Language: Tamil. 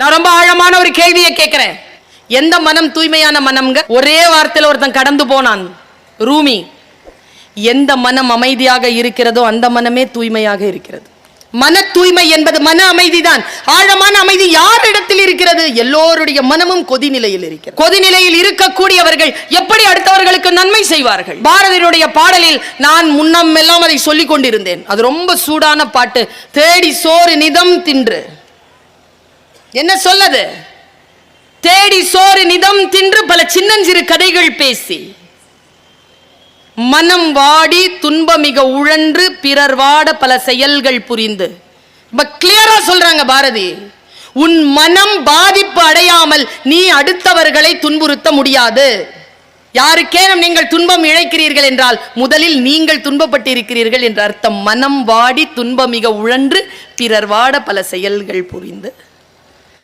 நான் ரொம்ப ஆழமான ஒரு கேள்வியை கேட்கிறேன். எந்த மனம் தூய்மையான மனம்ங்க? ஒரே வார்த்தையில் ஒருத்தன் கடந்து போனான். ரூமி எந்த மனம் அமைதியாக இருக்கிறதோ அந்த மனமே தூய்மையாக இருக்கிறது. மன தூய்மை என்பது மன அமைதிதான். ஆழமான அமைதி யாரிடத்தில் இருக்கிறது? எல்லோருடைய மனமும் கொதிநிலையில் இருக்கிறது. கொதிநிலையில் இருக்கக்கூடியவர்கள் எப்படி அடுத்தவர்களுக்கு நன்மை செய்வார்கள்? பாரதியுடைய பாடலில் நான் முன்னம் எல்லாம் அதை சொல்லிக் கொண்டிருந்தேன் அது ரொம்ப சூடான பாட்டு. தேடி சோறு நிதம் தின்று. என்ன சொல்லது? தேடி சோறு நிதம் தின்று பல சின்னஞ்சிறு கதைகள் பேசி. மனம் வாடி துன்பமிக உழன்று பிறர் வாட பல செயல்கள் புரிந்து. இப்ப கிளியரா சொல்றாங்க பாரதி. உன் மனம் பாதிப்பு அடையாமல் நீ அடுத்தவர்களை துன்புறுத்த முடியாது. யாருக்கேனும் நீங்கள் துன்பம் இழைக்கிறீர்கள் என்றால் முதலில் நீங்கள் துன்பப்பட்டிருக்கிறீர்கள் என்ற அர்த்தம். மனம் வாடி துன்பமிக உழன்று பிறர் வாட பல செயல்கள் புரிந்து.